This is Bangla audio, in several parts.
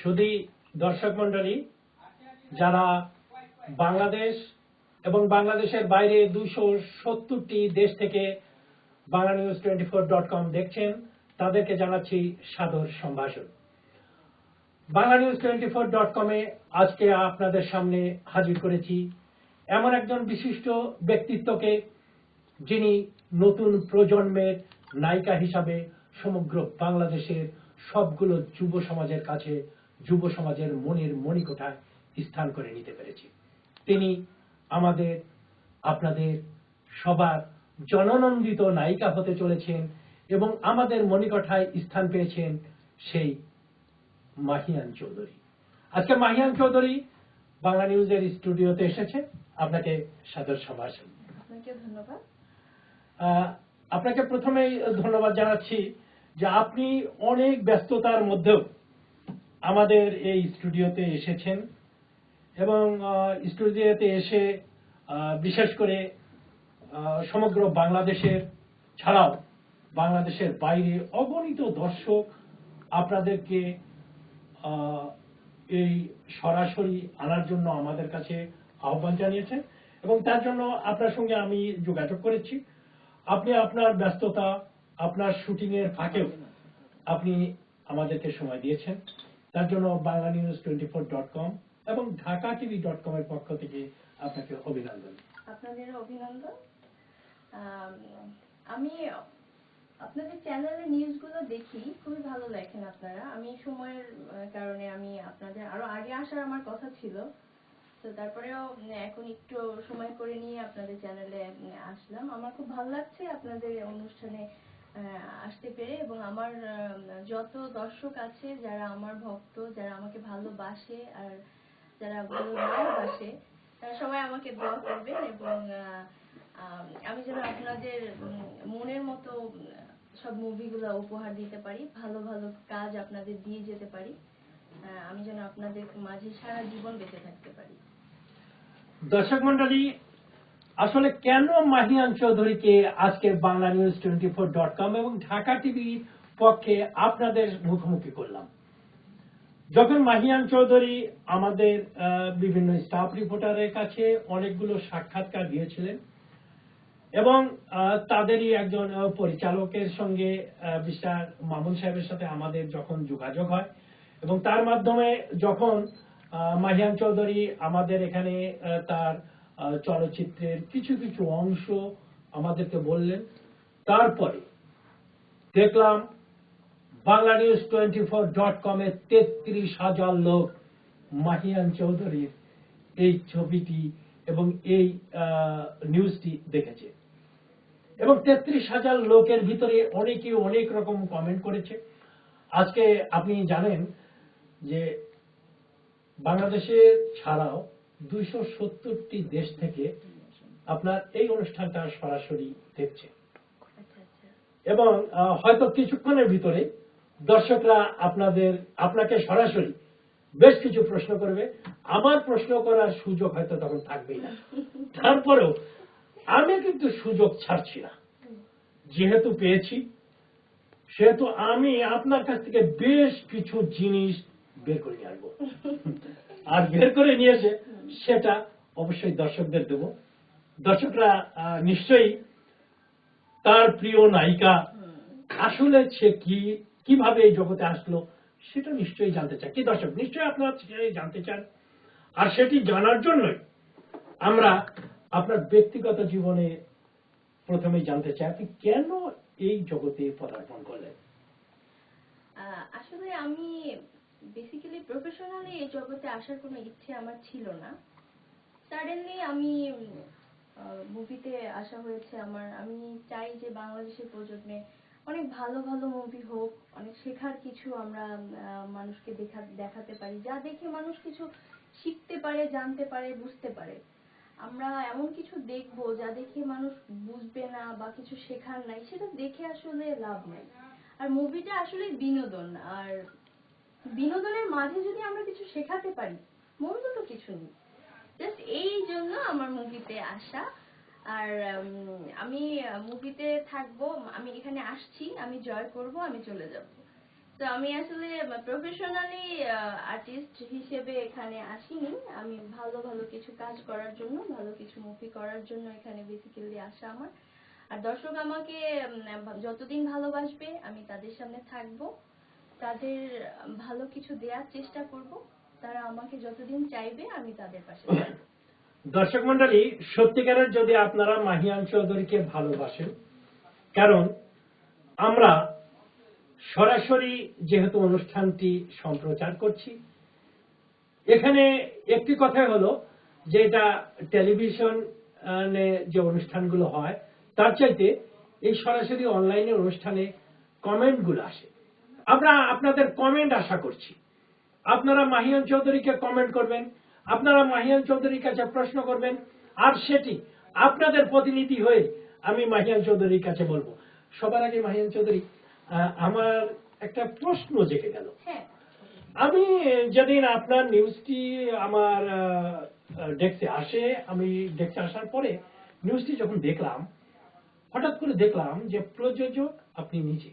শুধু দর্শক মন্ডলী যারা বাংলাদেশ এবং বাংলাদেশের বাইরে দুশো সত্তরটি দেশ থেকে Bangla news twenty four dot com দেখছেন, তাদেরকে জানাচ্ছি সাদর সম্ভাষণ। Bangla news twenty four dot কমে আজকে আপনাদের সামনে হাজির করেছি এমন একজন বিশিষ্ট ব্যক্তিত্বকে যিনি নতুন প্রজন্মের নায়িকা হিসাবে সমগ্র বাংলাদেশের সবগুলো যুব সমাজের কাছে যুব সমাজের মনের মণিকোঠায় স্থান করে নিতে পেরেছে। তিনি আমাদের আপনাদের সবার জননন্দিত নায়িকা হতে চলেছেন এবং আমাদের মণিকোঠায় স্থান পেয়েছেন সেই মাহিয়ান চৌধুরী। আজকে মাহিয়ান চৌধুরী বাংলা নিউজের স্টুডিওতে এসেছে। আপনাকে সাদর সম্ভাষণ আপনাকে ধন্যবাদ। আপনাকে প্রথমেই ধন্যবাদ জানাচ্ছি যে আপনি অনেক ব্যস্ততার মধ্যেও আমাদের এই স্টুডিওতে এসেছেন এবং স্টুডিওতে এসে বিশেষ করে সমগ্র বাংলাদেশের, ছাড়াও বাংলাদেশের বাইরে অগণিত দর্শক আপনাদেরকে এই সরাসরি আনার জন্য আমাদের কাছে আহ্বান জানিয়েছেন এবং তার জন্য আপনার সঙ্গে আমি যোগাযোগ করেছি। আপনি আপনার ব্যস্ততা, আপনার শুটিংয়ের ফাঁকেও আপনি আমাদেরকে সময় দিয়েছেন। তার জন্য Bangla news twenty four dot com এবং ঢাকা টিভি ডট কম এর পক্ষ থেকে আপনাকে অভিনন্দন। আপনাদের অভিনন্দন। আম, আপনাদের চ্যানেলের নিউজগুলো দেখি খুবই ভালো লেখেন আপনারা। আমি সময়ের কারণে আমি আপনাদের আরও আগে আসার আমার কথা ছিল। তো তারপরেও এখন একটু সময় করে নিয়ে আপনাদের চ্যানেলে আসলাম। আমার খুব ভালো লাগছে আপনাদের অনুষ্ঠানে আসতে পেরে এবং আমার যত দর্শক আছে, যারা আমার ভক্ত, যারা আমাকে ভালোবাসে আর যারা ভালো ভালোবাসে, তারা সবাই আমাকে দোয়া করবেন এবং আমি যেন আপনাদের মনের মতো সব মুভিগুলো উপহার দিতে পারি, ভালো ভালো কাজ আপনাদের দিয়ে যেতে পারি আমি যেন আপনাদের মাঝে সারা জীবন বেঁচে থাকতে পারি। দর্শক মন্ডলী আসলে কেন মাহিয়ান চৌধুরীকে আজকে Bangla news twenty four dot com এবং ঢাকা টিভির পক্ষে আপনাদের মুখোমুখি করলাম? যখন মাহিয়ান চৌধুরী আমাদের বিভিন্ন স্টাফ রিপোর্টারের কাছে অনেকগুলো সাক্ষাৎকার দিয়েছিলেন এবং তাদেরই একজন পরিচালকের সঙ্গে মিস্টার মামুন সাহেবের সাথে আমাদের যখন যোগাযোগ হয় এবং তার মাধ্যমে যখন মাহিয়ান চৌধুরী আমাদের এখানে তার চলচ্চিত্রের কিছু কিছু অংশ আমাদেরকে বললেন। তারপরে দেখলাম Bangla news twenty four dot কমে তেত্রিশ হাজার লোক মাহিয়ান চৌধুরীর এই ছবিটি এবং এই নিউজটি দেখেছে। এবং তেত্রিশ হাজার লোকের ভিতরে অনেকে অনেক রকম কমেন্ট করেছে। আজকে আপনি জানেন যে বাংলাদেশে ছাড়াও দুইশো সত্তরটি দেশ থেকে আপনার এই অনুষ্ঠানটা সরাসরি দেখছে। এবং হয়তো কিছুক্ষণের ভিতরে দর্শকরা আপনাদের, আপনাকে সরাসরি বেশ কিছু প্রশ্ন করবে। আমার প্রশ্ন করার সুযোগ হয়তো তখন থাকবেই না। তারপরেও আমি কিন্তু সুযোগ ছাড়ছি না। যেহেতু পেয়েছি, সেহেতু আমি আপনার কাছ থেকে বেশ কিছু জিনিস বের করে নিয়ে আসব। আর বের করে নিয়ে এসে সেটা অবশ্যই দর্শকদের দেব। দর্শকরা নিশ্চয়ই তার প্রিয় নায়িকা আসলে সে কি, কীভাবে এই জগতে আসলো সেটা নিশ্চয়ই জানতে চায়। কি দর্শক, নিশ্চয়ই আপনারা জানতে চান? আর সেটি জানার জন্যই আমরা আপনার ব্যক্তিগত জীবনে প্রথমে জানতে চাই, আপনি কেন এই জগতে পদার্পণ করলেন? আসলে আমি বেসিক্যালি প্রফেশনালি এই জগতে আসার কোনো ইচ্ছে আমার ছিল না। সাডেনলি আমি মুভিতে আসা হয়েছে আমার। আমি চাই যে বাংলাদেশের প্রজন্মে অনেক ভালো ভালো মুভি হোক, অনেক শেখার কিছু আমরা মানুষকে দেখা, দেখাতে পারি। যা দেখে মানুষ কিছু শিখতে পারে, জানতে পারে, বুঝতে পারে। আমরা এমন কিছু দেখব যা দেখে মানুষ বুঝবে না বা কিছু শেখার নাই, সেটা দেখে আসলে লাভ নাই। আর মুভিটা আসলে বিনোদন। আর বিনোদনের মাঝে যদি আমরা কিছু শেখাতে পারি মন্দ তো কিছু নেই। জাস্ট এই জন্য আমার মুভিতে আসা। আর আমি মুভিতে থাকব, আমি এখানে আসছি, আমি জয় করব, আমি চলে যাব। তো আমি আসলে প্রফেশনালি আর্টিস্ট হিসেবে এখানে আসিনি। আমি ভালো ভালো কিছু কাজ করার জন্য, ভালো কিছু মুভি করার জন্য এখানে বেসিক্যালি আসা আমার। আর দর্শক আমাকে যতদিন ভালোবাসবে, আমি তাদের সামনে থাকব। তাদের ভালো কিছু দেওয়ার চেষ্টা করব। তারা আমাকে যতদিন চাইবে, আমি তাদের পাশে দর্শক মন্ডলী সত্যিকারের যদি আপনারা মাহিয়ান চৌধুরীকে ভালোবাসেন, কারণ আমরা সরাসরি যেহেতু অনুষ্ঠানটি সম্প্রচার করছি, এখানে একটি কথা হলো যে এটা টেলিভিশন যে অনুষ্ঠানগুলো হয়, তার চাইতে এই সরাসরি অনলাইনে অনুষ্ঠানে কমেন্টগুলো আসে। আমরা আপনাদের কমেন্ট আশা করছি। আপনারা মাহিয়ান চৌধুরীকে কমেন্ট করবেন আপনারা মাহিয়ান চৌধুরীর কাছে প্রশ্ন করবেন আর সেটি আপনাদের প্রতিনিধি হয়ে আমি মাহিয়ান চৌধুরীর কাছে বলব। সবার আগে মাহিয়ান চৌধুরী আমার একটা প্রশ্ন জেগে গেল। হ্যাঁ। আমি যেদিন আপনার নিউজটি আমার ডেস্কে আসে আমি ডেস্কে আসার পরে নিউজটি যখন দেখলাম হঠাৎ করে দেখলাম যে প্রযোজক আপনি নিজে।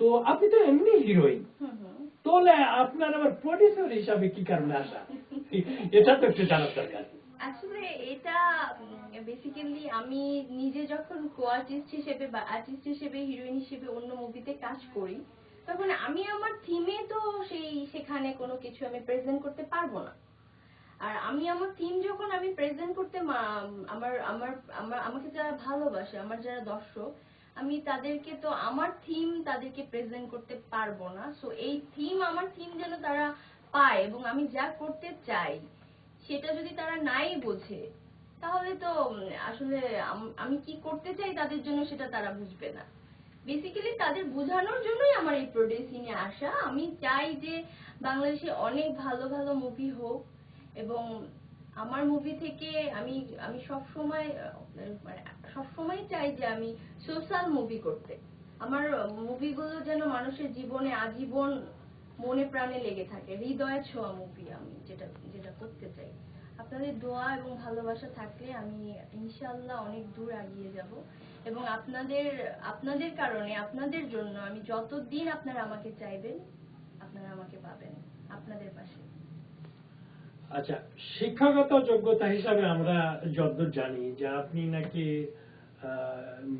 তো আপনি তো এমনি হিরোইন তাহলে আপনার আবার প্রডিউসার হিসাবে কি কারণে আসা? এটা তো একটু জানার দরকার। আসলে এটা বেসিক্যালি আমি নিজে যখন কো আর্টিস্ট হিসেবে বা আর্টিস্ট হিসেবে হিরোইন হিসেবে অন্য মুভিতে কাজ করি তখন আমি আমার থিমে তো সেই সেখানে কোনো কিছু আমি প্রেজেন্ট করতে পারব না। আর আমি আমার থিম যখন আমি প্রেজেন্ট করতে আমার আমার আমার আমাকে যারা ভালোবাসে আমার যারা দর্শক আমি তাদেরকে তো, আমার থিম তাদেরকে প্রেজেন্ট করতে পারব না। সো এই থিম আমার থিম যেন তারা পায় এবং আমি যা করতে চাই, সেটা যদি তারা নাই বোঝে, তাহলে তো আসলে আমি কি করতে চাই তাদের জন্য সেটা তারা বুঝবে না। বেসিক্যালি তাদের বোঝানোর জন্যই আমার এই প্রডিউসিং এ আসা। আমি চাই যে, বাংলাদেশে অনেক ভালো ভালো মুভি হোক এবং আমার মুভি থেকে আমি আমি সব সময় সব সময় চাই যে আমি সোশ্যাল মুভি করতে। আমার মুভিগুলো যেন মানুষের জীবনে আজীবন মনে প্রাণে লেগে থাকে। হৃদয়ে ছোঁয়া মুভি আমি যেটা যেটা করতে চাই। আপনাদের দোয়া এবং ভালোবাসা থাকলে আমি ইনশাল্লাহ অনেক দূর এগিয়ে যাব। এবং আপনাদের আপনাদের কারণে, আপনাদের জন্য আমি যতদিন আপনারা আমাকে চাইবেন, আপনারা আমাকে পাবেন। আপনাদের পাশে। আচ্ছা শিক্ষাগত যোগ্যতা হিসাবে আমরা যতদূর জানি যে আপনি নাকি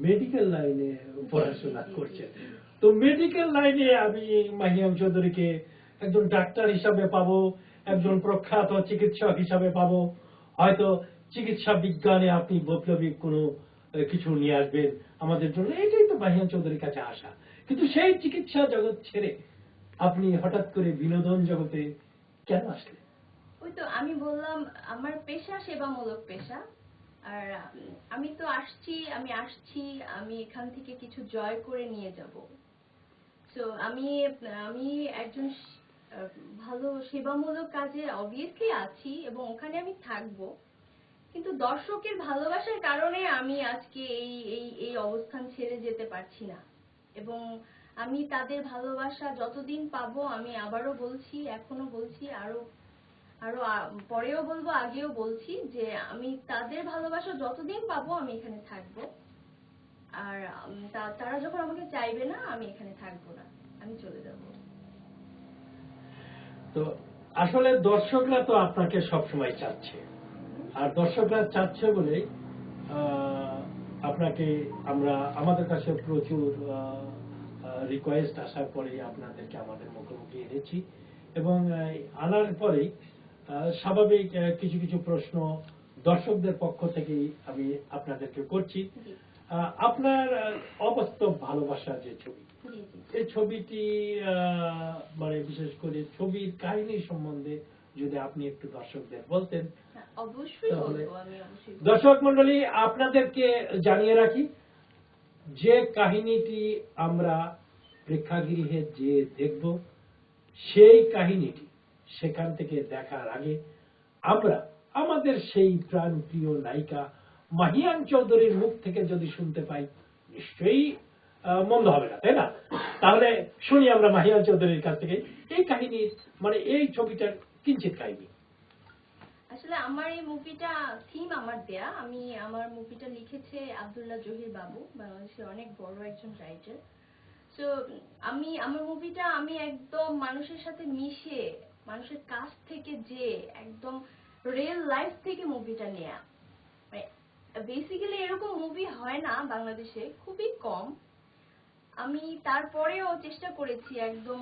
মেডিকেল লাইনে পড়াশোনা করছেন। তো মেডিকেল লাইনে আমি মাহিয়াম চৌধুরীকে একজন ডাক্তার হিসাবে পাবো, একজন প্রখ্যাত চিকিৎসক হিসাবে পাবো। হয়তো চিকিৎসা বিজ্ঞানে আপনি বৈপ্লবিক কোনো কিছু নিয়ে আসবেন আমাদের জন্য। এটাই তো মাহিয়াম চৌধুরীর কাছে আসা কিন্তু সেই চিকিৎসা জগৎ ছেড়ে আপনি হঠাৎ করে বিনোদন জগতে কেন আসলেন? ওই তো আমি বললাম, আমার পেশা সেবামূলক পেশা। আর আমি তো আসছি, আমি আসছি, আমি এখান থেকে কিছু জয় করে নিয়ে যাব। তো আমি আমি একজন ভালো সেবামূলক কাজে অবভিয়াসলি আছি এবং ওখানে আমি থাকব। কিন্তু দর্শকের ভালোবাসার কারণে আমি আজকে এই এই এই অবস্থান ছেড়ে যেতে পারছি না। এবং আমি তাদের ভালোবাসা যতদিন পাবো আমি আবারও বলছি, এখনও বলছি আরও আরও পরেও বলব আগেও বলছি যে আমি তাদের ভালোবাসা যতদিন পাবো আমি এখানে থাকব। আর তারা যখন আমাকে চাইবে না আমি এখানে থাকব না। আমি চলে যাব। তো আসলে দর্শকরা তো আপনাকে সবসময় চাচ্ছে। আর দর্শকরা চাচ্ছে বলে আপনাকে আমরা আমাদের কাছে প্রচুর রিকোয়েস্ট আসার পরে আপনাদেরকে আমাদের মুখোমুখি এনেছি। এবং আনার পরে আহ, স্বাভাবিক কিছু কিছু প্রশ্ন দর্শকদের পক্ষ থেকেই আমি আপনাদেরকে করছি। আপনার অবাস্তব ভালোবাসা যে ছবি এই ছবিটি আহ, মানে বিশেষ করে ছবির কাহিনী সম্বন্ধে যদি আপনি একটু দর্শকদের বলতেন হ্যাঁ। দর্শক মন্ডলী আপনাদেরকে জানিয়ে রাখি যে কাহিনীটি আমরা প্রেক্ষাগৃহে যে দেখব সেই কাহিনীটি সেখান থেকে দেখার আগে আমরা আমাদের সেই প্রাণপ্রিয় নায়িকা মাহিয়ান চৌধুরীর মুখ থেকে যদি শুনতে পাই, নিশ্চয়ই মন্দ হবে না, তাই না? তাহলে শুনি আমরা মাহিয়ান চৌধুরীর কাছ থেকে এই কাহিনীর মানে এই ছবিটার কিঞ্চিত কাহিনী। আসলে আমার এই মুভিটা থিম আমার দেয়া। আমি আমার মুভিটা লিখেছে আব্দুল্লাহ জহির বাবু, বাংলাদেশের অনেক বড় একজন রাইটার তো আমি, আমার মুভিটা আমি একদম মানুষের সাথে মিশে মানুষের কাছ থেকে যে একদম রিয়েল লাইফ থেকে মুভিটা নেয়া। বেসিক্যালি এরকম মুভি হয় না বাংলাদেশে খুবই কম। আমি তারপরেও চেষ্টা করেছি একদম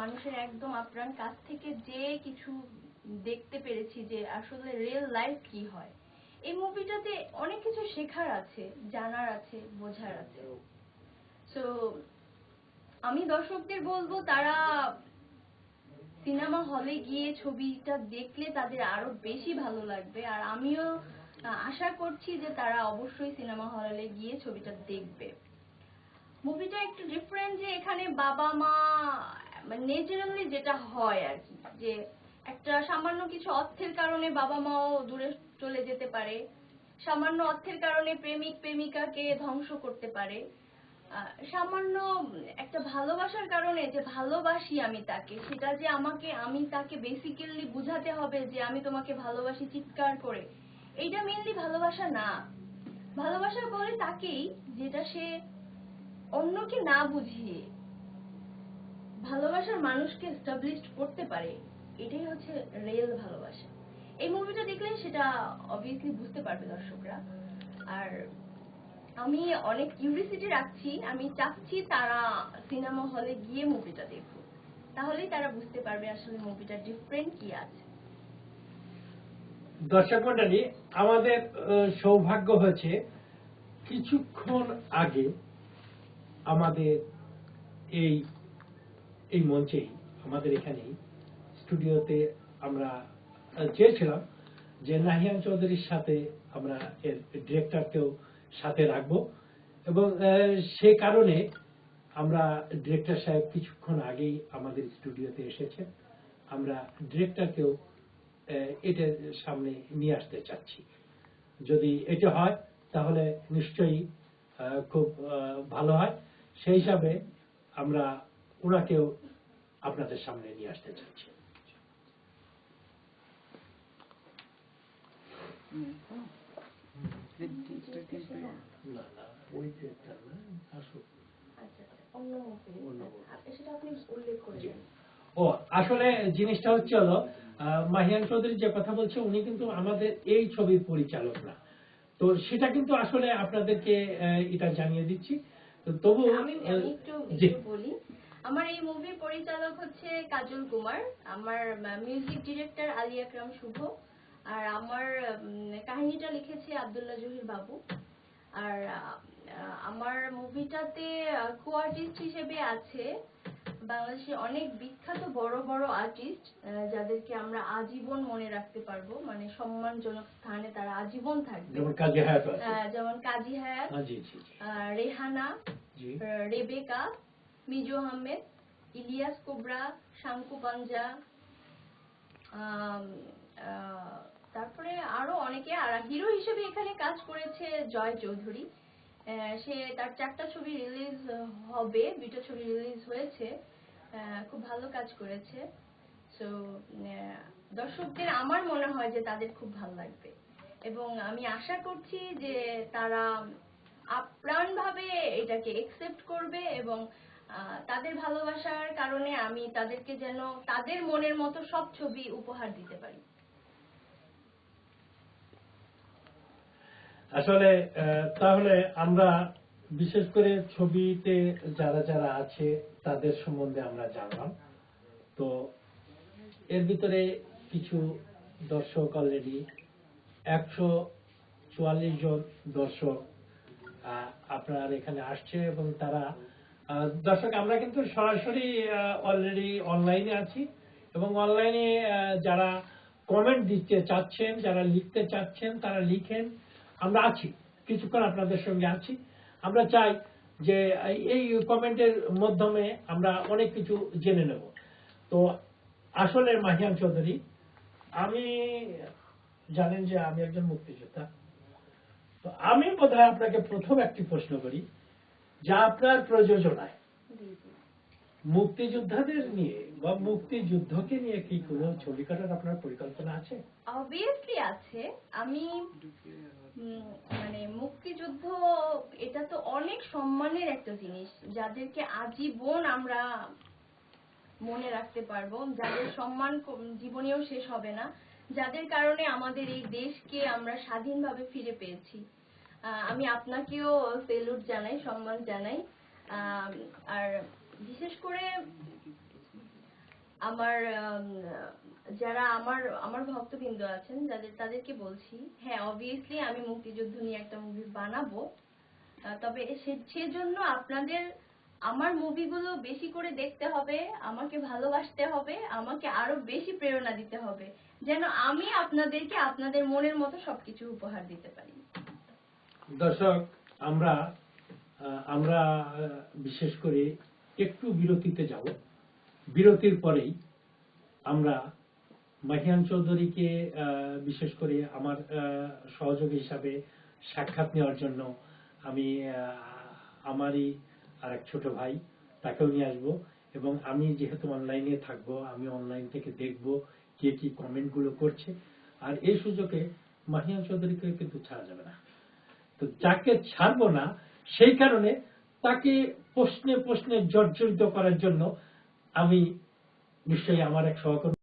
মানুষের একদম আপ্রাণ কাছ থেকে যে কিছু দেখতে পেরেছি যে আসলে রিয়েল লাইফ কি হয়। এই মুভিটাতে অনেক কিছু শেখার আছে জানার আছে বোঝার আছে। সো আমি দর্শকদের বলব তারা সিনেমা হলে গিয়ে ছবিটা দেখলে তাদের আরও বেশি ভালো লাগবে। আর আমিও আশা করছি যে তারা অবশ্যই সিনেমা হলে গিয়ে ছবিটা দেখবে। মুভিটা একটু ডিফারেন্ট যে এখানে বাবা মা ন্যাচারালি যেটা হয় আর কি, যে একটা সামান্য কিছু অর্থের কারণে বাবা মাও দূরে চলে যেতে পারে, সামান্য অর্থের কারণে প্রেমিক, প্রেমিকাকে ধ্বংস করতে পারে। সামান্য একটা ভালোবাসার কারণে যে ভালোবাসি আমি তাকে, সেটা যে আমাকে, আমি তাকে বেসিক্যালি বুঝাতে হবে যে আমি তোমাকে ভালোবাসি চিৎকার করে। এইটা মেনলি ভালোবাসা না। ভালোবাসা বলে তাকেই যেটা সে অন্যকে না বুঝিয়ে ভালোবাসার মানুষকে এস্টাবলিশ করতে পারে। এটাই হচ্ছে রিয়েল ভালোবাসা। এই মুভিটা দেখলে সেটা অবভিয়াসলি বুঝতে পারবে দর্শকরা। আর আমি অনেক কিউরিসিটি রাখছি, আমি চাচ্ছি তারা সিনেমা হলে গিয়ে মুভিটা দেখুক। তাহলেই তারা বুঝতে পারবে আসলে মুভিটা ডিফারেন্ট কি আছে। দর্শক মন্ডলী আমাদের সৌভাগ্য হয়েছে, কিছুক্ষণ আগে আমাদের এই এই মঞ্চেই আমাদের এখানেই স্টুডিওতে আমরা চেয়েছিলাম যে নাহিয়ান চৌধুরীর সাথে আমরা এর ডিরেক্টরকেও সাথে রাখব। এবং সে কারণে আমরা ডিরেক্টর সাহেব কিছুক্ষণ আগেই আমাদের স্টুডিওতে এসেছেন। আমরা ডিরেক্টরকেও এটার সামনে নিয়ে আসতে চাচ্ছি। যদি এটা হয়, তাহলে নিশ্চয়ই খুব ভালো হয়। সেই হিসাবে আমরা ওনাকেও আপনাদের সামনে নিয়ে আসতে চাচ্ছি। না ও আসলে জিনিসটা হচ্ছে হলো মাহিয়ান চৌধুরী যে কথা বলছে উনি কিন্তু আমাদের এই ছবির পরিচালক না। তো সেটা কিন্তু আসলে আপনাদেরকে এটা জানিয়ে দিচ্ছি। তবু আমি একটু বলি। আমার এই মুভির পরিচালক হচ্ছে কাজল কুমার। আমার মিউজিক ডিরেক্টর আলী আকরাম শুভ। আর আমার কাহিনীটা লিখেছে আব্দুল্লাহ জহির বাবু। আর আমার মুভিটাতে কো আর্টিস্ট হিসেবে আছে বাংলাদেশে অনেক বিখ্যাত বড় বড় আর্টিস্ট যাদেরকে আমরা আজীবন মনে রাখতে পারব। মানে সম্মানজনক স্থানে তারা আজীবন থাকবে। যেমন কাজে হায়াত যেমন কাজী হায়াত হ্যাঁ, জি জি জি। রেহানা জি। রেবেকা মিজু আহমেদ ইলিয়াস কোবরা শাঙ্কু পাঞ্জা তারপরে আরও অনেকে, আর হিরো হিসেবে এখানে কাজ করেছে জয় চৌধুরী। সে তার চারটা ছবি রিলিজ হবে দুটো ছবি রিলিজ হয়েছে। খুব ভালো কাজ করেছে। সো দর্শকদের আমার মনে হয় যে তাদের খুব ভালো লাগবে। এবং আমি আশা করছি যে তারা আপ্রাণ ভাবে এটাকে একসেপ্ট করবে এবং তাদের ভালোবাসার কারণে আমি তাদেরকে যেন তাদের মনের মতো সব ছবি উপহার দিতে পারি। আসলে তাহলে আমরা বিশেষ করে ছবিতে যারা যারা আছে, তাদের সম্বন্ধে আমরা জানলাম। তো এর ভিতরে কিছু দর্শক অলরেডি একশো চুয়াল্লিশ জন দর্শক আপনার এখানে আসছে এবং তারা দর্শক আমরা কিন্তু সরাসরি অলরেডি অনলাইনে আছি এবং অনলাইনে যারা কমেন্ট দিতে চাচ্ছেন, যারা লিখতে চাচ্ছেন, তারা লিখেন। আমরা আছি, কিছুক্ষণ আপনাদের সঙ্গে আছি। আমরা চাই যে এই কমেন্টের মাধ্যমে আমরা অনেক কিছু জেনে নেব। তো আসলে মাহিয়ান চৌধুরী, আমি জানেন যে আমি একজন মুক্তিযোদ্ধা। তো আমি বোধহয় আপনাকে প্রথম একটি প্রশ্ন করি যা আপনার প্রযোজনায় মুক্তিযোদ্ধাদের নিয়ে বা মুক্তিযুদ্ধকে নিয়ে কি কোনো ছবি কাটার আপনার পরিকল্পনা আছে? অবভিয়াসলি আছে। আমি মানে মুক্তিযুদ্ধ এটা তো অনেক সম্মানের একটা জিনিস। যাদেরকে আজীবন আমরা মনে রাখতে পারব যাদের সম্মান জীবনেও শেষ হবে না। যাদের কারণে আমাদের এই দেশকে আমরা স্বাধীনভাবে ফিরে পেয়েছি। আমি আপনাকেও সেলুট জানাই সম্মান জানাই। আর বিশেষ করে আমার আম, যারা আমার আমার ভক্তবৃন্দ আছেন, যাদের, তাদেরকে বলছি হ্যাঁ অবভিয়াসলি আমি মুক্তিযুদ্ধ নিয়ে একটা মুভি বানাবো। তবে সেজন্য আপনাদের আমার মুভিগুলো বেশি করে দেখতে হবে, আমাকে ভালোবাসতে হবে, আমাকে আরও বেশি প্রেরণা দিতে হবে, যেন আমি আপনাদেরকে আপনাদের মনের মতো সবকিছু উপহার দিতে পারি। দর্শক, আমরা আমরা বিশেষ করে একটু বিরতিতে যাব। বিরতির পরেই আমরা মাহিয়ান চৌধুরীকে বিশেষ করে আমার সহযোগী হিসাবে সাক্ষাৎ নেওয়ার জন্য আমি আমারই আর এক ছোট ভাই, তাকেও নিয়ে আসব। এবং আমি যেহেতু অনলাইনে থাকব, আমি অনলাইন থেকে দেখব কে কি কমেন্টগুলো করছে। আর এই সুযোগে মাহিয়ান চৌধুরীকে কিন্তু ছাড়া যাবে না। তো যাকে ছাড়বো না, সেই কারণে তাকে প্রশ্নে প্রশ্নে জর্জরিত করার জন্য আমি নিশ্চয়ই আমার এক সহকর্মী